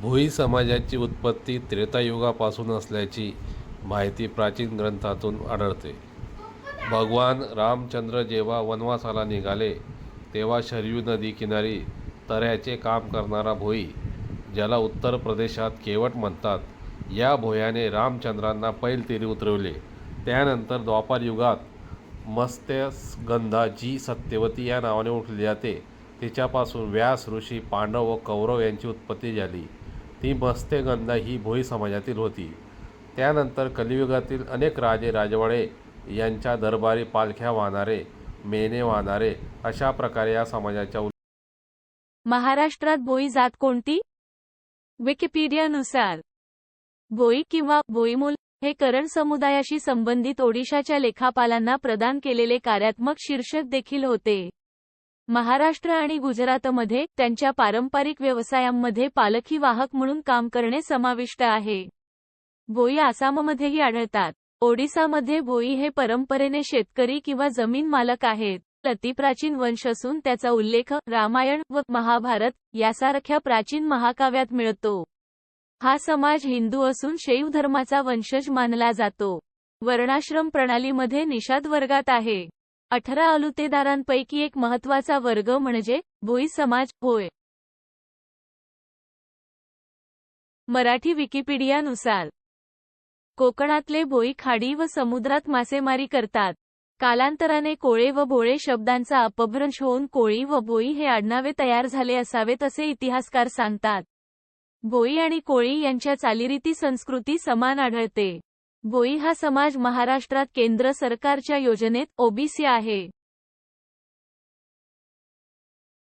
भोई समाजाची उत्पत्ती त्रेतायुगापासून असल्याची माहिती प्राचीन ग्रंथातून आढळते. भगवान रामचंद्र जेव्हा वनवासाला निघाले तेव्हा शरयू नदी किनारी तऱ्याचे काम करणारा भोई ज्याला उत्तर प्रदेशात केवट म्हणतात या भोयाने रामचंद्रांना पैलतीरी उतरवले. त्यानंतर द्वापार युगात मत्स्यगंधा जी सत्यवती या नावाने ओळखली जाते. तिच्यापासून व्यास ऋषी पांडव व कौरव यांची उत्पत्ती झाली. ती मत्स्यगंधा ही भोई समाजातील होती. त्यानंतर कलियुगातील अनेक राजे राजवाडे यांच्या दरबारी पालख्या वाहणारे मेने वाहणारे अशा प्रकारे या समाजाच्या महाराष्ट्रात भोई जात कोणती? विकिपीडियानुसार. भोई किंवा भोईमूल हे करण समुदायाशी संबंधित ओडिशाच्या लेखापालांना प्रदान केलेले कार्यात्मक शीर्षक देखील होते. महाराष्ट्र आणि गुजरातमध्ये त्यांच्या पारंपरिक व्यवसायांमध्ये पालखी वाहक म्हणून काम करणे समाविष्ट आहे. बोई आसाममध्येही आढळतात. ओडिसामध्ये बोई हे परंपरेने शेतकरी किंवा जमीन मालक आहेत. अतिप्राचीन वंश असून त्याचा उल्लेख रामायण व महाभारत यासारख्या प्राचीन महाकाव्यात मिळतो. हा समाज हिंदू असून शैव धर्माचा वंशज मानला जातो. वर्णाश्रम प्रणालीमध्ये निषाद वर्गात आहे. अठरा अलुतेदारांपैकी एक महत्त्वाचा वर्ग म्हणजे भोई समाज होय. मराठी विकिपीडियानुसार कोकणातले भोई खाडी व समुद्रात मासेमारी करतात. कालांतराने कोळे व भोळे शब्दांचा अपभ्रंश होऊन कोळी व भोई हे आडनावे तयार झाले असावेत असे इतिहासकार सांगतात. भोई आणि कोळी यांच्या चालीरीती संस्कृती समान आढळते. भोई हा समाज महाराष्ट्रात केंद्र सरकारच्या योजनेत ओबीसी आहे.